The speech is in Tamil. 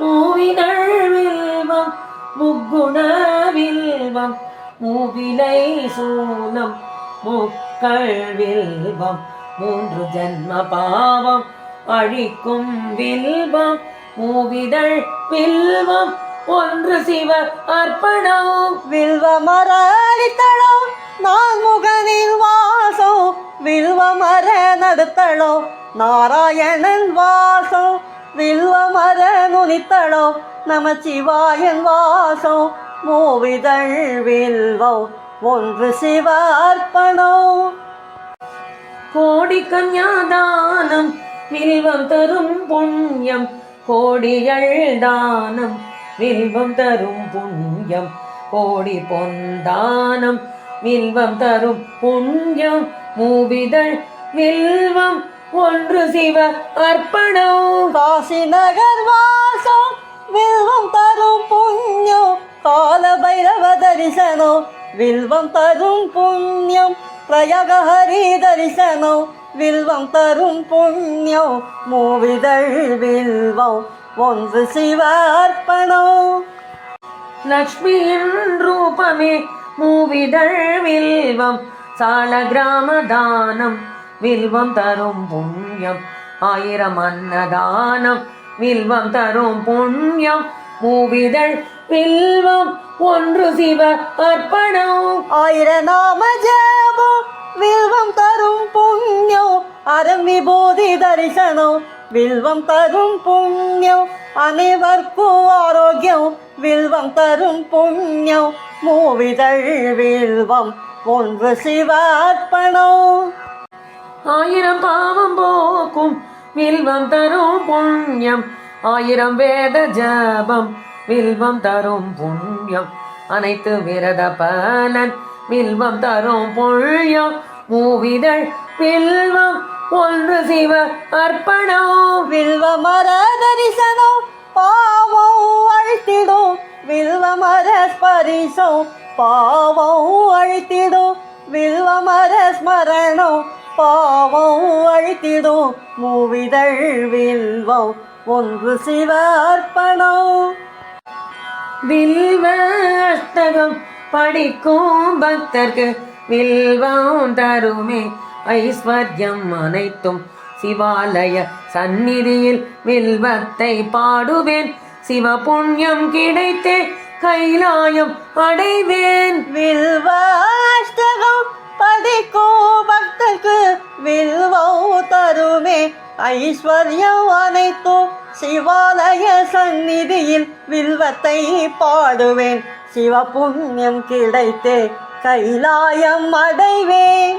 மூவிதழ் வில்வம் முக்குண வில்வம் மூவிலை சூலம் முக்கள் வில்வம் மூன்று ஜன்ம பாவம் அழிக்கும் வில்வம் மூவிதழ் வில்வம் ஒன்று சிவ அர்ப்பணம். வில்வமர அடித்தளம் நான் முகனில் வாசம் வில்வமர நடுத்தளோ நாராயணன் வாசம் வில்வமர நுனித்தளோ நமச்சிவாயன் வாசோ மூவிதழ் வில்வோ ஒன்று சிவ அர்ப்பணம் கோடி கன்யாதானம் வில்வம் தரும் புண்ணியம். கோடியள் தானம் வில்வம் தரும் புண்ணியம். கோடி பொந்தானம் வில்வம் தரும் புண்ணியம். மூவிதழ் வில்வம் ஒன்று சிவ அர்ப்பணம். காசி நகர் வாசம் வில்வம் தரும் புண்ணியம். கால பைரவ தரிசனம் வில்வம் தரும் புண்ணியம். பிரயக ஹரி தரிசனம் வில்வம் தரும் புண்ணியம். மூவிதழ் வில்வம் ஒன்று சிவ அர்ப்பணம். லக்ஷ்மியின் ரூபமே மூவிதழ் வில்வம் சால கிராம தானம். வில்வம் தரும் புண்ணியம். ஆயிரம் அன்னதானம் வில்வம் தரும் புண்ணியம். மூவிதழ் வில்வம் ஒன்று சிவ அர்ப்பணம். ஆயிர நாம ஜபம் வில்வம் தரும் புண்ணியம். அறம் விபூதி தரிசனம் வில்வம் தரும் புண்ணியம். அனைவர்க்கும் ஆரோக்கியம் வில்வம் தரும் புண்ணியம். மூவிதழ் வில்வம் ஒன்று சிவ அர்ப்பணம். ஆயிரம் பாவம் போக்கும் வில்வம் தரும் புண்ணியம். ஆயிரம் வேத ஜபம் வில்வம் தரும் புண்ணியம். அனைத்து விரத பலன் வில்வம் தரும் புண்ணியம். மூவிதழ் வில்வம் ஒன்று சிவ அர்ப்பணம். வில்வமர தரிசனம் பாவம் அழித்திடும். வில்வமர ஸ்பரிசம் பாவம் அழித்திடும். வில்வமர ஸ்மரணம் பாவம் அழித்திடும் மூவிதழ் வில்வம். ஒன்று சிவார்ப்பணம். வில்வ அஷ்டகம் படிக்கும் பக்தர்க்கு வில்வம் தருமே. ஐஸ்வர்யம் அனைத்தும் சிவாலய சந்நிதியில் வில்வத்தை பாடுவேன். சிவ புண்ணியம் கிடைத்தே கைலாயம் அடைவேன். வில்வாஷ்டகம் ஐஸ்வர்யம் அனைத்தும் சிவாலய சந்நிதியில் வில்வத்தை பாடுவேன். சிவ புண்ணியம் கிடைத்தே கைலாயம் அடைவேன்.